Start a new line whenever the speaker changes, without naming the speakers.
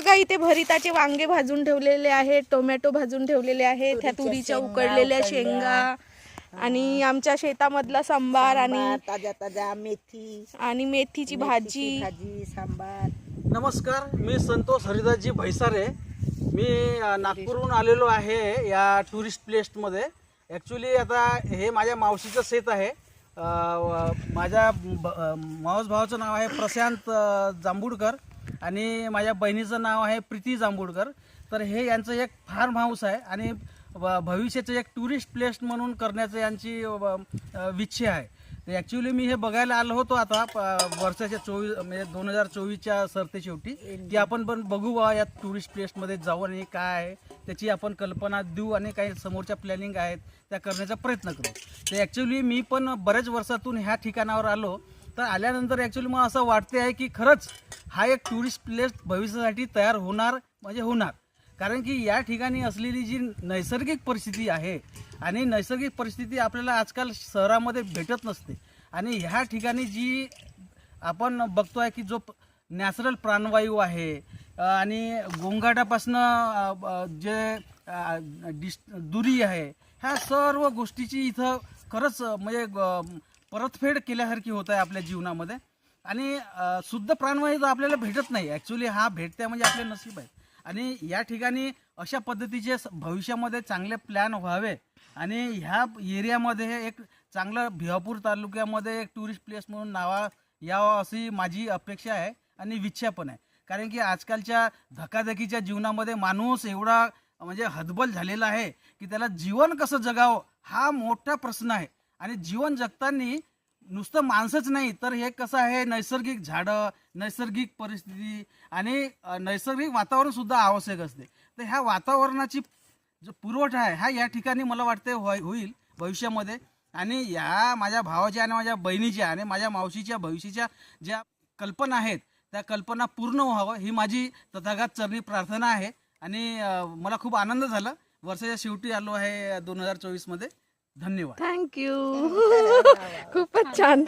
बघा इथे भरिताचे वांगे भाजून ठेवलेले आहेत टोमॅटो भाजून ठेवलेले आहेत ह्या तुरीच्या उकडलेल्या शेंगा आणि आमच्या शेतामधला सांबार आणि
सांबार, ताजा ताजा मेथी.
आणि मेथीची भाजी.
भाजी सांबार.
नमस्कार मी संतोष हरिदासजी भैसारे. मी नागपूरहून आलेलो आहे या टुरिस्ट प्लेसमध्ये ॲक्च्युली आता हे माझ्या मावशीचं शेत आहे. माझ्या मावस भावाचं नाव आहे प्रशांत जांभूडकर. आणि माझ्या बहिणीचं नाव आहे प्रीती जांभूडकर तर हे यांचं एक फार्म हाऊस आहे आणि भविष्याचं एक टुरिस्ट प्लेस म्हणून करण्याचं यांची विच्छा इच्छा आहे. तर ॲक्च्युली मी हे बघायला आलो होतो आता वर्षाच्या चोवीस म्हणजे दोन हजार चोवीसच्या सरते शेवटी की आपण पण बघू बा या टुरिस्ट प्लेसमध्ये जाऊ आणि काय आहे. त्याची आपण कल्पना देऊ आणि काही समोरच्या प्लॅनिंग आहेत त्या करण्याचा प्रयत्न करू. तर ॲक्च्युली मी पण बऱ्याच वर्षातून ह्या ठिकाणावर आलो तर आल्यानंतर ॲक्च्युली मला असं वाटते आहे की खरंच हा एक टुरिस्ट प्लेस भविष्यासाठी तयार होणार म्हणजे होणार. कारण की या ठिकाणी असलेली जी नैसर्गिक परिस्थिती आहे आणि नैसर्गिक परिस्थिती आपल्याला आजकाल शहरामध्ये भेटत नसते. आणि ह्या ठिकाणी जी आपण बघतो आहे की जो नॅचरल प्राणवायू आहे आणि गोंगाटापासनं जे अ, दुरी आहे ह्या सर्व गोष्टीची इथं खरंच म्हणजे ग- परतफेड केल्यासारखी होत आहे आपल्या जीवनामध्ये. आणि शुद्ध प्राणवायू तर आपल्याला भेटत नाही. ॲक्च्युली हा भेटते म्हणजे आपले नशीब आहे. आणि या ठिकाणी अशा पद्धतीचे भविष्यामध्ये चांगले प्लॅन व्हावे. आणि ह्या एरियामध्ये एक चांगलं भिवापूर तालुक्यामध्ये एक टुरिस्ट प्लेस म्हणून नावा यावं अशी माझी अपेक्षा आहे आणि इच्छा पण आहे. कारण की आजकालच्या धकाधकीच्या जीवनामध्ये माणूस एवढा म्हणजे हदबल झालेला आहे की त्याला जीवन कसं जगावं हा मोठा प्रश्न आहे. आणि जीवन जगताना नुसतं माणसंच नाही तर हे कसं आहे? नैसर्गिक झाडं नैसर्गिक परिस्थिती आणि नैसर्गिक वातावरण सुद्धा आवश्यक असते. तर ह्या वातावरणाची जो पुरवठा आहे हा या ठिकाणी मला वाटते होईल भविष्यामध्ये. आणि या माझ्या भावाच्या आणि माझ्या बहिणीच्या आणि माझ्या मावशीच्या भविष्याच्या ज्या कल्पना आहेत त्या कल्पना पूर्ण व्हावं ही माझी तथागत चरणी प्रार्थना आहे. आणि मला खूप आनंद झाला. वर्षाच्या शेवटी आलो आहे दोन हजार चोवीसमध्ये. धन्यवाद.
थँक्यू खूपच छान.